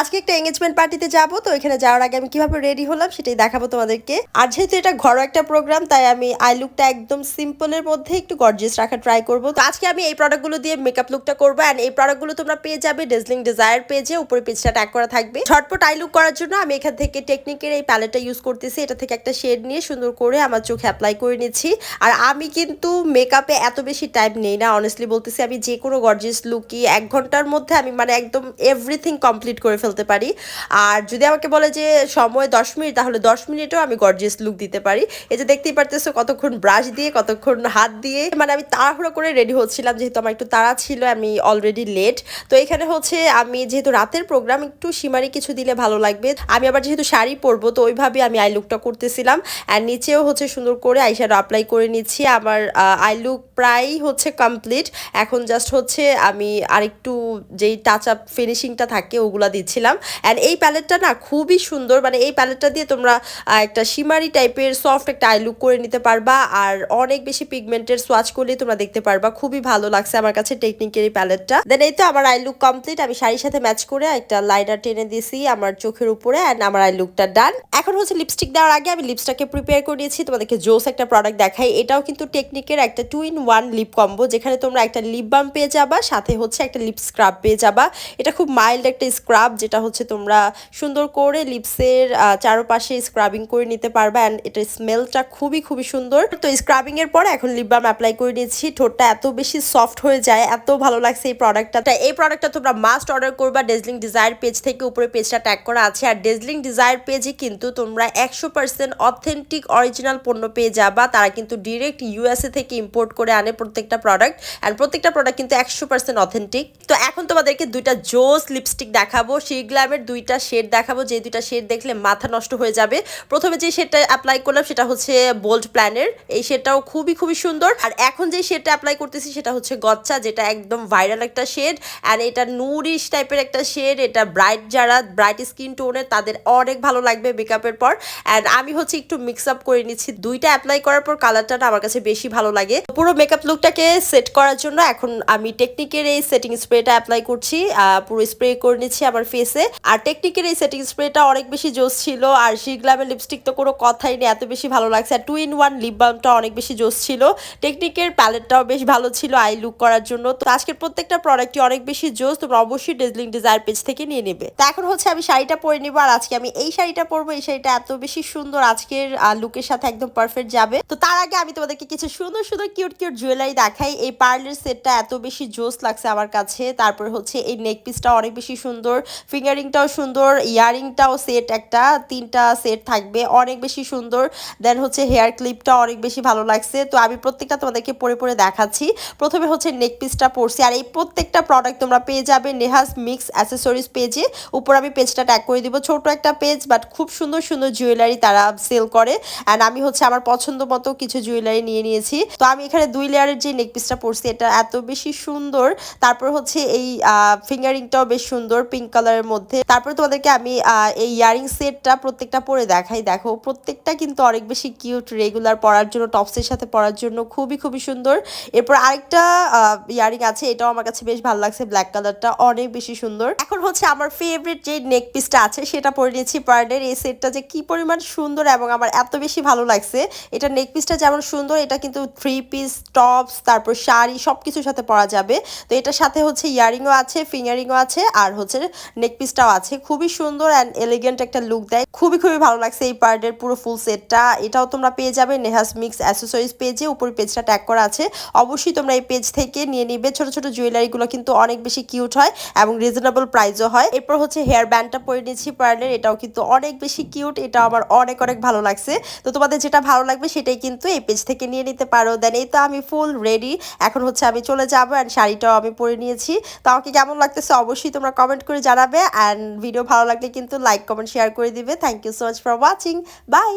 আজকে একটা এঙ্গেজমেন্ট পার্টিতে যাব, তো এখানে যাওয়ার আগে আমি কীভাবে রেডি হলাম সেটাই দেখাবো তোমাদেরকে। আর যেহেতু এটা ঘরোয়া একটা প্রোগ্রাম তাই আমি আই লুকটা একদম সিম্পলের মধ্যে একটু গর্জিয়াস রাখা ট্রাই করব। তো আজকে আমি এই প্রোডাক্টগুলো দিয়ে মেকআপ লুকটা করব অ্যান্ড এই প্রোডাক্টগুলো তোমরা পেয়ে যাবে ডেজলিং ডিজায়ার পেজে উপরে পেজটা ট্যাগ করা থাকবে। ঝটপট আই লুক করার জন্য আমি এখান থেকে টেকনিকের এই প্যালেটটা ইউজ করতেছি, এটা থেকে একটা শেড নিয়ে সুন্দর করে আমার চোখে অ্যাপ্লাই করে নিচ্ছি। আর আমি কিন্তু মেকআপে এত বেশি টাইম নেই না অনেস্টলি বলতেছি আমি যে কোনো গর্জিয়াস লুকই এক ঘণ্টার মধ্যে আমি মানে একদম এভরিথিং কমপ্লিট করে ফেলতে পারি। আর যদি আমাকে বলে যে সময় দশ মিনিট, তাহলে দশ মিনিটেও আমি গর্জিয়াস লুক দিতে পারি। এই যে দেখতেই পারতেছো কতক্ষণ ব্রাশ দিয়ে, কতক্ষণ হাত দিয়ে। মানে আমি তাড়াহুড়ো করে রেডি হচ্ছিলাম, যেহেতু আমার একটু তাড়া ছিল, আমি অলরেডি লেট তো এখানে হচ্ছে আমি যেহেতু রাতের প্রোগ্রাম একটু সীমারি কিছু দিলে ভালো লাগবে। আমি আবার যেহেতু শাড়ি পরবো, তো ওইভাবে আমি আই লুকটা করতেছিলাম। অ্যান্ড নিচেও হচ্ছে সুন্দর করে আইশ্যাডো অ্যাপ্লাই করে নিচ্ছি। আমার আই লুক প্রায় হচ্ছে কমপ্লিট এখন জাস্ট হচ্ছে আমি আরেকটু যেই টাচ আপ ফিনিশিংটা থাকে, ওগুলা দিচ্ছিলাম অ্যান্ড এই প্যালেটটা না খুবই সুন্দর। মানে এই প্যালেটটা দিয়ে তোমরা একটা শিমারি টাইপের সফট একটা আই লুক করে নিতে পারবা। আর অনেক বেশি পিগমেন্টের সোয়াচ করলেই তোমরা দেখতে পারবা। খুবই ভালো লাগছে আমার কাছে টেকনিকের এই প্যালেটটা দেন এই তো আমার আই লুক কমপ্লিট আমি শাড়ির সাথে ম্যাচ করে একটা লাইনার টেনে দিয়েছি আমার চোখের উপরে অ্যান্ড আমার আই লুকটা ডান এখন হচ্ছে লিপস্টিক দেওয়ার আগে আমি লিপস্টাকে প্রিপেয়ার করে নিয়েছি। তোমাদেরকে জোস একটা প্রোডাক্ট দেখাই। এটাও কিন্তু টেকনিকের একটা two in one lip combo যেখানে তোমরা একটা লিপ বাম পেয়ে যাবা, সাথে হচ্ছে একটা লিপ স্ক্রাব পেয়ে যাবা। এটা খুব মাইল্ড একটা স্ক্রাব যেটা হচ্ছে তোমরা সুন্দর করে লিপসের চারপাশে স্ক্রাবিং করে নিতে পারবা অ্যান্ড এটার স্মেলটা খুবই খুবই সুন্দর। তো স্ক্রাবিং এর পরে এখন লিপ বাম অ্যাপ্লাই করে নিয়েছি। ঠোঁটটা এত বেশি সফট হয়ে যায়, এত ভালো লাগছে এই প্রোডাক্টটা এই প্রোডাক্টটা তোমরা মাস্ট অর্ডার করবা ডেজলিং ডিজায়ার পেজ থেকে। উপরে পেজটা ট্যাগ করা আছে। আর ডেজলিং ডিজায়ার পেজে কিন্তু তোমরা একশো পার্সেন্ট অথেন্টিক অরিজিনাল পণ্য পেয়ে যাবা। তারা কিন্তু ডিরেক্ট ইউএসএ থেকে ইম্পোর্ট করে আনে প্রত্যেকটা প্রোডাক্ট অ্যান্ড প্রত্যেকটা প্রোডাক্ট কিন্তু একশো পার্সেন্ট অথেন্টিক তো এখন তোমাদেরকে দুইটা জোস লিপস্টিক দেখাবো। গ্ল্যামের দুইটা শেড দেখাবো। যে দুইটা শেড দেখলে মাথা নষ্ট হয়ে যাবে। প্রথমে যে শেডটা অ্যাপ্লাই করলাম সেটা হচ্ছে বোল্ড প্ল্যানের এই শেডটাও খুবই খুবই সুন্দর। আর এখন যে শেডটা অ্যাপ্লাই করতেছি সেটা হচ্ছে গচ্চা যেটা একদম ভাইরাল একটা শেড। অ্যান্ড এটা নুরিশ টাইপের একটা শেড। এটা ব্রাইট যারা ব্রাইট স্কিন টোনের তাদের অনেক ভালো লাগবে মেকআপের পর। অ্যান্ড আমি হচ্ছে একটু মিক্স আপ করে নিচ্ছি। দুইটা অ্যাপ্লাই করার পর কালারটা আমার কাছে বেশি ভালো লাগে। পুরো মেকআপ লুকটাকে সেট করার জন্য এখন আমি টেকনিকের এই সেটিং স্প্রেটা অ্যাপ্লাই করছি। পুরো স্প্রে করে নিচ্ছি। আমার ফেসে আর টেকনিকের এই সেটিং স্প্রেটা অনেক বেশি জোস ছিল। আর শিগলামের লিপস্টিক তো কোনো কথাই নেই, এত বেশি ভালো লাগছে। আর টু ইন ওয়ান লিপ বামটা অনেক বেশি জোস ছিল। টেকনিকের প্যালেটটাও বেশ ভালো ছিল আই লুক করার জন্য। তো আজকের প্রত্যেকটা প্রোডাক্টই অনেক বেশি জোস তোমরা অবশ্যই ডেজলিং ডিজায়ার পেজ থেকে নিয়ে নেবে। তো এখন হচ্ছে আমি শাড়িটা পরে নিবো। আর আজকে আমি এই শাড়িটা পরবো। এই শাড়িটা এত বেশি সুন্দর আজকের লুকের সাথে একদম পারফেক্ট যাবে। তো তার আগে আমি তোমাদেরকে কিছু সুন্দর সুন্দর কিউট কিউট জুয়েলারি দেখাই। এই পার্লের সেটটা এত বেশি জোস লাগছে আমার কাছে। তারপর হচ্ছে এই নেক পিসটা অনেক বেশি সুন্দর। ফিঙ্গারিংটাও সুন্দর, ইয়ারিংটাও সেট একটা, তিনটা সেট থাকবে, অনেক বেশি সুন্দর। দেন হচ্ছে হেয়ার ক্লিপটা অনেক বেশি ভালো লাগছে। তো আমি প্রত্যেকটা তোমাদেরকে পরে পরে দেখাচ্ছি। প্রথমে হচ্ছে নেক পিসটা পরছি। আর এই প্রত্যেকটা প্রোডাক্ট তোমরা পেয়ে যাবে নেহাস মিক্স অ্যাসেসরিজ পেজে উপর আমি পেজটা ট্যাগ করে দিব। ছোট একটা পেজ বাট খুব সুন্দর সুন্দর জুয়েলারি তারা সেল করে। অ্যান্ড আমি হচ্ছে আমার পছন্দ মতো কিছু জুয়েলারি নিয়ে নিয়েছি। তো আমি এখানে দুই লেয়ারের যে নেক পিসটা পরছি, এটা এত বেশি সুন্দর। তারপর হচ্ছে এই ফিঙ্গারিংটাও বেশ সুন্দর। পিঙ্ক কালারের মধ্যে। তারপর তোমাদেরকে আমি এই ইয়ারিং সেটটা প্রত্যেকটা পরে দেখাই। দেখো, প্রত্যেকটা কিন্তু অনেক বেশি কিউট, রেগুলার পরার জন্য, টপসের সাথে পরার জন্য খুবই খুবই সুন্দর। এরপর আরেকটা ইয়ারিং আছে, এটাও আমার কাছে বেশ ভালো লাগছে, ব্ল্যাক কালারটা অনেক বেশি সুন্দর। এখন হচ্ছে আমার ফেভারিট যে নেক পিসটা আছে, সেটা পরে নিয়েছি পার্ডের এই সেটটা যে কি পরিমাণ সুন্দর এবং আমার এত বেশি ভালো লাগছে। এটা নেক পিসটা যেমন সুন্দর, এটা কিন্তু থ্রি পিস টপস তারপর শাড়ি সব কিছুর সাথে পরা যাবে। তো এটার সাথে হচ্ছে ইয়ারিংও আছে ফিঙ্গারিংও আছে, আর হচ্ছে নেক পিসটাও আছে। খুবই সুন্দর অ্যান্ড এলিগেন্ট একটা লুক দেয়। খুবই খুবই ভালো লাগছে এই পার্টের পুরো ফুল সেটটা এটাও তোমরা পেয়ে যাবে নেহাস মিক্স অ্যাসেসরিজ পেজে উপরে পেজটা ট্যাগ করা আছে। অবশ্যই তোমরা এই পেজ থেকে নিয়ে নিবে। ছোট ছোট জুয়েলারিগুলো কিন্তু অনেক বেশি কিউট হয় এবং রিজনেবল প্রাইসও হয়। এরপর হচ্ছে হেয়ার ব্যান্ডটা পরে নিয়েছি পার্লের এটাও কিন্তু অনেক বেশি কিউট এটা আমার অনেক অনেক ভালো লাগছে। তো তোমাদের যেটা ভালো লাগবে সেটাই কিন্তু এই পেজ থেকে নিয়ে নিতে পারো। দেন এই তো আমি ফুল রেডি এখন হচ্ছে আমি চলে যাব অ্যান্ড শাড়িটাও আমি পরে নিয়েছি। তো আমাকে কেমন লাগতেছে অবশ্যই তোমরা কমেন্ট করে জানাবে অ্যান্ড ভিডিও ভালো লাগলে কিন্তু লাইক কমেন্ট শেয়ার করে দিবে। Thank you so much for watching bye